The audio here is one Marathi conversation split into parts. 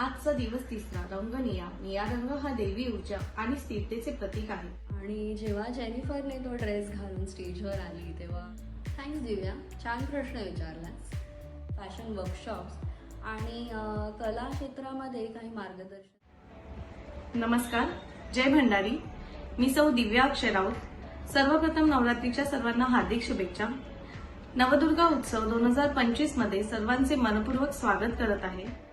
आजचा दिवस तिसरा. रंग निळा निळा रंग हा देवी ऊर्जा आणि स्थिरतेचे प्रतीक आहे. आणि जेव्हा जेनिफरने तो ड्रेस घालून स्टेजवर आली तेव्हा थँक्स दिव्या. छान प्रश्न विचारलास. फॅशन वर्कशॉप्स आणि कला क्षेत्रामध्ये काही मार्गदर्शन. नमस्कार. जय भंडारी. मी सौ दिव्या अक्षय राऊत. सर्वप्रथम नवरात्रीच्या सर्वांना हार्दिक शुभेच्छा. नवदुर्गा उत्सव दोन हजार पंचवीसमध्ये सर्वांचे मनपूर्वक स्वागत करत आहे.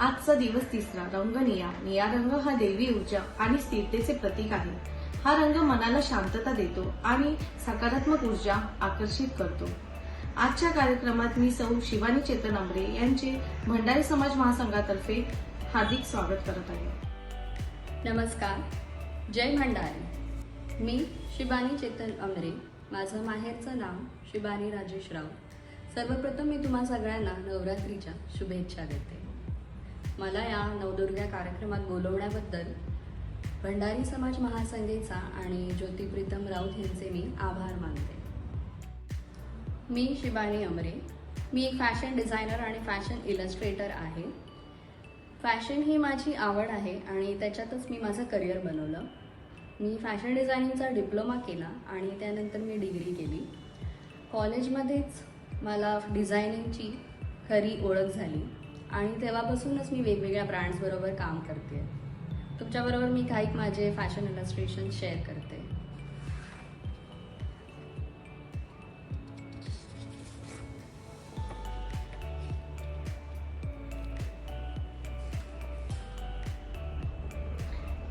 आजचा दिवस तिसरा. रंग निळा. निया रंग हा देवी ऊर्जा आणि स्थिरतेचे प्रतीक आहे. हा रंग मनाला शांतता देतो आणि सकारात्मक ऊर्जा आकर्षित करतो. आजच्या कार्यक्रमात मी सौ शिवानी चेतन अमरे यांचे भंडारी समाज महासंघातर्फे हार्दिक स्वागत करत आहे. नमस्कार. जय भंडारी. मी शिबानी चेतन अमरे माझं माहेरचं नाव शिबानी राजेश राव सर्वप्रथम मी तुम्हा सगळ्यांना नवरात्रीच्या शुभेच्छा देते. मला या नवदुर्गा कार्यक्रमात बोलवण्याबद्दल भंडारी समाज महासंघेचा आणि ज्योती प्रीतम राऊत यांचे मी आभार मानते. मी शिबानी अमरे. मी एक फॅशन डिझायनर आणि फॅशन इलस्ट्रेटर आहे. फॅशन ही माझी आवड आहे आणि त्याच्यातच मी माझं करिअर बनवलं. मी फॅशन डिझायनिंगचा डिप्लोमा केला आणि त्यानंतर मी डिग्री केली. कॉलेजमध्येच मला डिझायनिंगची खरी ओळख झाली. आणि तेव्हापासूनच मी वेगवेगळ्या ब्रँड्सबरोबर काम करते तुमच्याबरोबर मी काही माझे फॅशन इलस्ट्रेशन शेअर करते.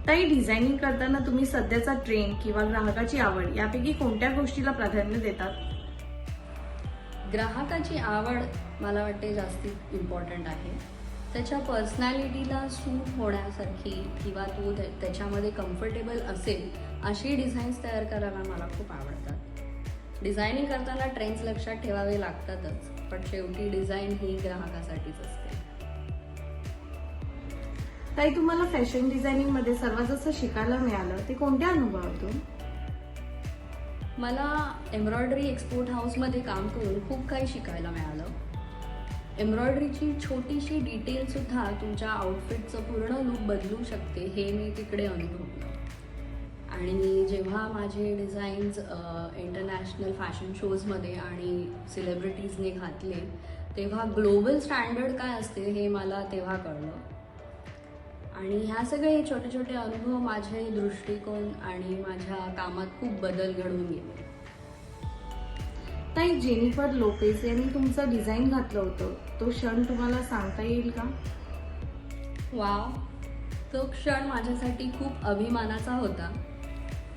ताई डिझायनिंग करताना तुम्ही सध्याचा ट्रेंड किंवा ग्राहकाची आवड यापैकी कोणत्या गोष्टीला प्राधान्य देतात? ग्राहकाची आवड मला वाटते जास्तीत इम्पॉर्टंट आहे. त्याच्या पर्सनॅलिटीला सूट होण्यासारखी किंवा तो त्या- त्याच्यामध्ये कम्फर्टेबल असेल अशी डिझाईन्स तयार करायला मला खूप आवडतात. डिझायनिंग करताना ट्रेंड्स लक्षात ठेवावे लागतातच पण शेवटी डिझाईन ही ग्राहकासाठीच असते. ताई तुम्हाला फॅशन डिझायनिंगमध्ये सर्वात जसं शिकायला मिळालं ते कोणत्या अनुभवातून? मला एम्ब्रॉयडरी एक्सपोर्ट हाऊसमध्ये काम करून खूप काही शिकायला मिळालं. एम्ब्रॉयडरीची छोटीशी डिटेलसुद्धा तुमच्या आउटफिटचं पूर्ण लूक बदलू शकते हे मी तिकडे अनुभवलं. आणि जेव्हा माझे डिझाईन्स इंटरनॅशनल फॅशन शोजमध्ये आणि सेलिब्रिटीजने घातले तेव्हा ग्लोबल स्टँडर्ड काय असते हे मला तेव्हा कळलं. आणि ह्या सगळे छोटे छोटे अनुभव माझे दृष्टिकोन आणि माझ्या कामात खूप बदल घडवून गेले. ताई जेनिफर लोपेस यांनी तुमचं डिझाईन घातलं होतं. तो क्षण तुम्हाला सांगता येईल का? वा तो क्षण माझ्यासाठी खूप अभिमानाचा होता.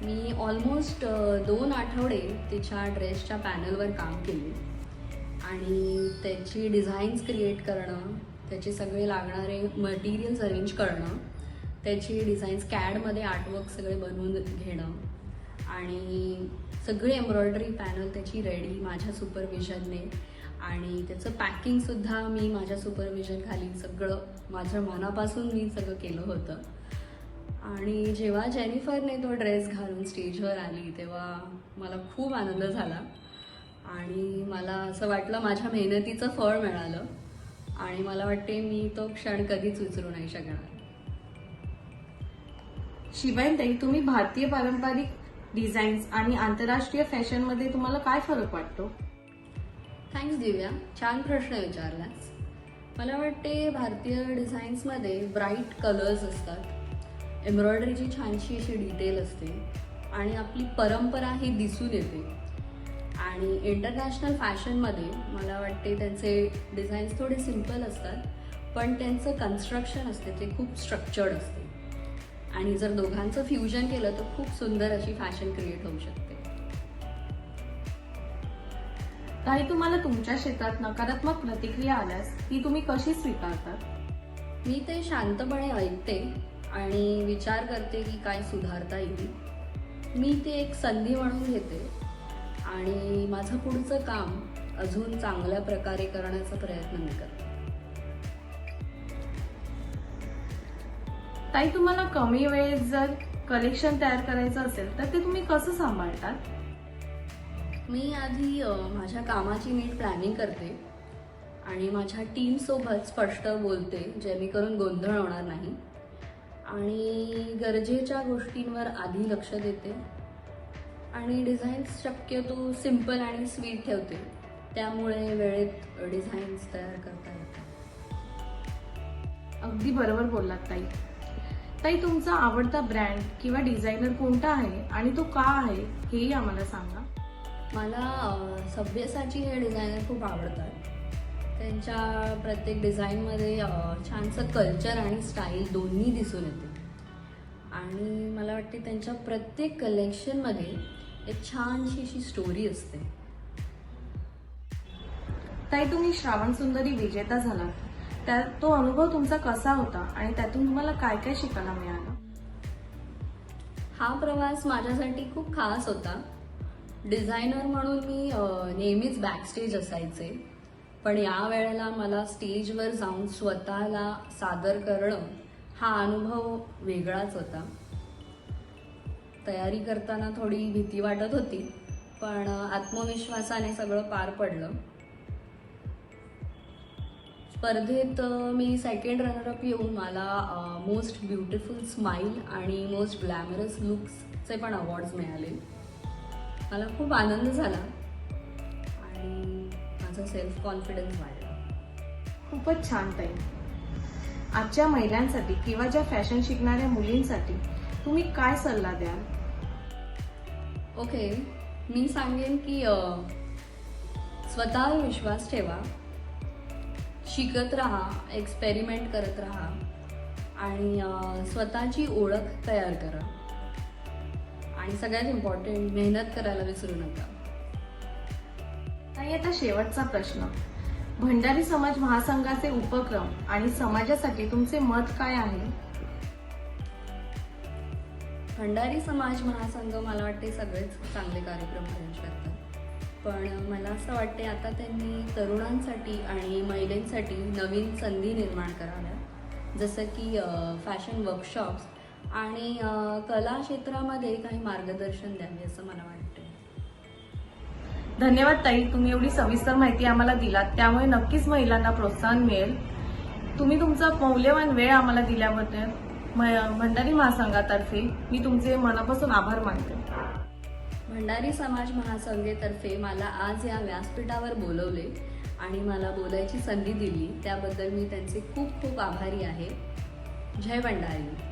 मी ऑलमोस्ट दोन आठवडे तिच्या ड्रेसच्या पॅनलवर काम केले. आणि त्याची डिझाईन्स क्रिएट करणं त्याचे सगळे लागणारे मटेरियल्स अरेंज करणं त्याची डिझाईन्स कॅडमध्ये आर्टवर्क सगळे बनवून घेणं आणि सगळी एम्ब्रॉयडरी पॅनल त्याची रेडी माझ्या सुपरविजनने आणि त्याचं पॅकिंगसुद्धा मी माझ्या सुपरविजन खाली सगळं माझ्या मनापासून मी सगळं केलं होतं. आणि जेव्हा जेनिफरने तो ड्रेस घालून स्टेजवर आली तेव्हा मला खूप आनंद झाला. आणि मला असं वाटलं माझ्या मेहनतीचं फळ मिळालं. आणि मला वाटते मी तो क्षण कधीच विसरू नाही शकणार. शिवायताई तुम्ही भारतीय पारंपरिक डिझाईन्स आणि आंतरराष्ट्रीय फॅशनमध्ये तुम्हाला काय फरक वाटतो? थँक्स दिव्या. छान प्रश्न विचारलास. मला वाटते भारतीय डिझाईन्समध्ये ब्राईट कलर्स असतात. एम्ब्रॉयडरीची छानशी अशी डिटेल असते. आणि आपली परंपरा ही दिसून येते. आणि इंटरनॅशनल फॅशनमध्ये मला वाटते त्यांचे डिझाईन्स थोडे सिंपल असतात पण त्यांचं कन्स्ट्रक्शन असते ते खूप स्ट्रक्चर्ड असते. आणि जर दोघांचं फ्युजन केलं तर खूप सुंदर अशी फॅशन क्रिएट होऊ शकते. ताई तुम्हाला तुमच्या क्षेत्रात नकारात्मक प्रतिक्रिया आल्यास ती तुम्ही कशी स्वीकारतात मी ते शांतपणे ऐकते आणि विचार करते की काय सुधारता येईल. मी ते एक संधी म्हणून घेते. आणि माझं पुढचं काम अजून चांगल्या प्रकारे करण्याचा प्रयत्न मी करते. ताई तुम्हाला कमी वेळेत जर कलेक्शन तयार करायचं असेल तर ते तुम्ही कसं सांभाळतात? मी आधी माझ्या कामाची नीट प्लॅनिंग करते आणि माझ्या टीमसोबत स्पष्ट बोलते जेणेकरून गोंधळ होणार नाही. आणि गरजेच्या गोष्टींवर आधी लक्ष देते. आणि डिझाईन्स शक्यतो सिंपल आणि स्वीट ठेवते. त्यामुळे वेळेत डिझाईन्स तयार करता येतात. अगदी बरोबर बोललात ताई. ताई तुमचा आवडता ब्रँड किंवा डिझायनर कोणता आहे आणि तो का आहे हेही आम्हाला सांगा. मला सभ्यसाची हे डिझायनर खूप आवडतात. त्यांच्या प्रत्येक डिझाईनमध्ये छानसं कल्चर आणि स्टाईल दोन्ही दिसून येते. आणि मला वाटते त्यांच्या प्रत्येक कलेक्शनमध्ये एक छानशी अशी स्टोरी असते. ताई तुम्ही श्रावण सुंदरी विजेता झालात त्या तो अनुभव तुमचा कसा होता आणि त्यातून तुम्हाला काय काय शिकायला मिळालं? हा प्रवास माझ्यासाठी खूप खास होता. डिझायनर म्हणून मी नेहमीच बॅकस्टेज असायचे. पण या वेळेला मला स्टेजवर जाऊन स्वतःला सादर करणं हा अनुभव वेगळाच होता. तयारी करताना थोडी भीती वाटत होती पण आत्मविश्वासाने सगळं पार पडलं. स्पर्धेत मी सेकंड रनरअप येऊन मला मोस्ट ब्युटिफुल स्माईल आणि मोस्ट ग्लॅमरस लुक्सचे पण अवॉर्ड्स मिळाले. मला खूप आनंद झाला आणि माझा सेल्फ कॉन्फिडन्स वाढला. खूपच छान ताई. आजच्या महिलांसाठी किंवा ज्या फॅशन शिकणाऱ्या मुलींसाठी तुम्ही काय सल्ला द्याल? ओके मी सांगेन की स्वतःवर विश्वास ठेवा शिकत राहा एक्सपेरिमेंट करत राहा आणि स्वतःची ओळख तयार करा. आणि सगळ्यात इम्पॉर्टंट मेहनत करायला विसरू नका. ताई आता शेवटचा प्रश्न. भंडारी समाज महासंघाचे उपक्रम आणि समाजासाठी तुमचे मत काय आहे? भंडारी समाज महासंघ मला वाटते सगळेच चांगले कार्यक्रम अरेंज करतात. पण मला असं वाटते आता त्यांनी तरुणांसाठी आणि महिलांसाठी नवीन संधी निर्माण कराव्या. जसं की फॅशन वर्कशॉप्स आणि कला क्षेत्रामध्ये काही मार्गदर्शन द्यावे असं मला वाटतं. धन्यवाद ताई तुम्ही एवढी सविस्तर माहिती आम्हाला दिलात. त्यामुळे नक्कीच महिलांना प्रोत्साहन मिळेल. तुम्ही तुमचा मौल्यवान वेळ आम्हाला दिल्याबद्दल भंडारी महासंघातर्फे मी तुमचे मनापासून आभार मानते. भंडारी समाज महासंघेतर्फे मला आज या व्यासपीठावर बोलवले आणि मला बोलायची संधी दिली. त्याबद्दल मी त्यांचे खूप खूप आभारी आहे. जय भंडारी.